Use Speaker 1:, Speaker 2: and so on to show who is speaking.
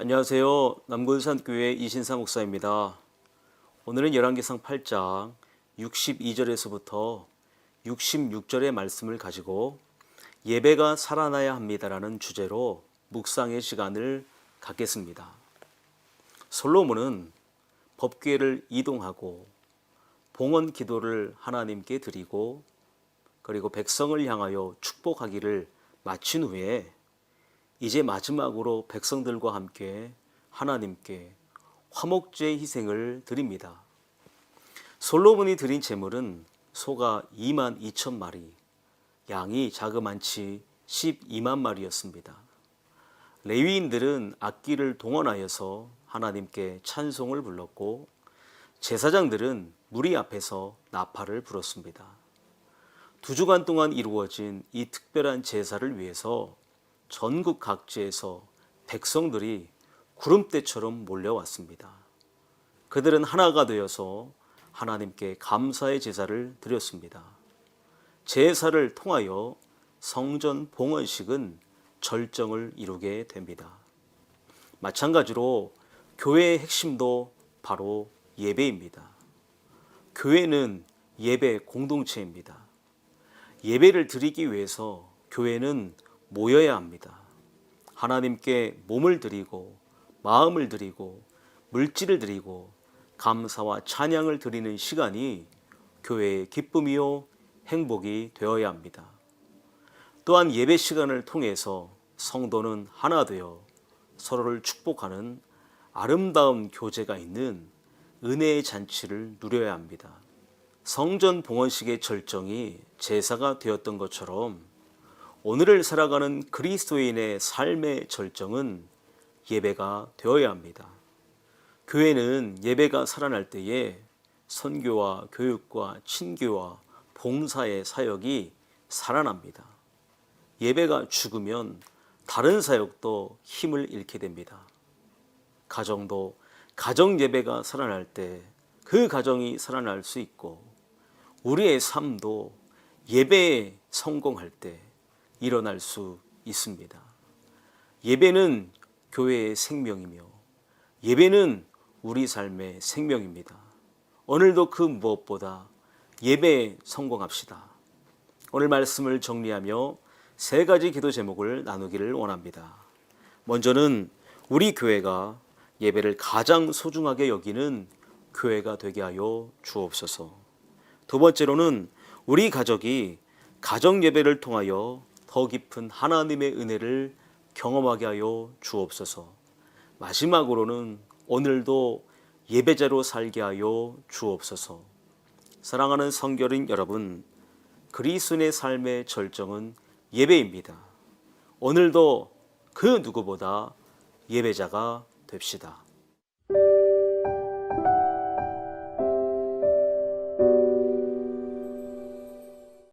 Speaker 1: 안녕하세요. 남군산교회 이신사 목사입니다. 오늘은 열왕기상 8장 62절에서부터 66절의 말씀을 가지고 예배가 살아나야 합니다라는 주제로 묵상의 시간을 갖겠습니다. 솔로몬은 법궤를 이동하고 봉헌 기도를 하나님께 드리고 그리고 백성을 향하여 축복하기를 마친 후에 이제 마지막으로 백성들과 함께 하나님께 화목제 희생을 드립니다. 솔로몬이 드린 제물은 소가 2만 2천 마리, 양이 자그만치 12만 마리였습니다. 레위인들은 악기를 동원하여서 하나님께 찬송을 불렀고 제사장들은 무리 앞에서 나팔을 불었습니다. 두 주간 동안 이루어진 이 특별한 제사를 위해서 전국 각지에서 백성들이 구름대처럼 몰려왔습니다. 그들은 하나가 되어서 하나님께 감사의 제사를 드렸습니다. 제사를 통하여 성전 봉헌식은 절정을 이루게 됩니다. 마찬가지로 교회의 핵심도 바로 예배입니다. 교회는 예배 공동체입니다. 예배를 드리기 위해서 교회는 모여야 합니다. 하나님께 몸을 드리고 마음을 드리고 물질을 드리고 감사와 찬양을 드리는 시간이 교회의 기쁨이요 행복이 되어야 합니다. 또한 예배 시간을 통해서 성도는 하나 되어 서로를 축복하는 아름다운 교제가 있는 은혜의 잔치를 누려야 합니다. 성전 봉헌식의 절정이 제사가 되었던 것처럼 오늘을 살아가는 그리스도인의 삶의 절정은 예배가 되어야 합니다. 교회는 예배가 살아날 때에 선교와 교육과 친교와 봉사의 사역이 살아납니다. 예배가 죽으면 다른 사역도 힘을 잃게 됩니다. 가정도 가정 예배가 살아날 때 그 가정이 살아날 수 있고 우리의 삶도 예배에 성공할 때 일어날 수 있습니다. 예배는 교회의 생명이며 예배는 우리 삶의 생명입니다. 오늘도 그 무엇보다 예배에 성공합시다. 오늘 말씀을 정리하며 세 가지 기도 제목을 나누기를 원합니다. 먼저는 우리 교회가 예배를 가장 소중하게 여기는 교회가 되게 하여 주옵소서. 두 번째로는 우리 가족이 가정 예배를 통하여 더 깊은 하나님의 은혜를 경험하게 하여 주옵소서. 마지막으로는 오늘도 예배자로 살게 하여 주옵소서. 사랑하는 성결인 여러분, 그리스도의 삶의 절정은 예배입니다. 오늘도 그 누구보다 예배자가 됩시다.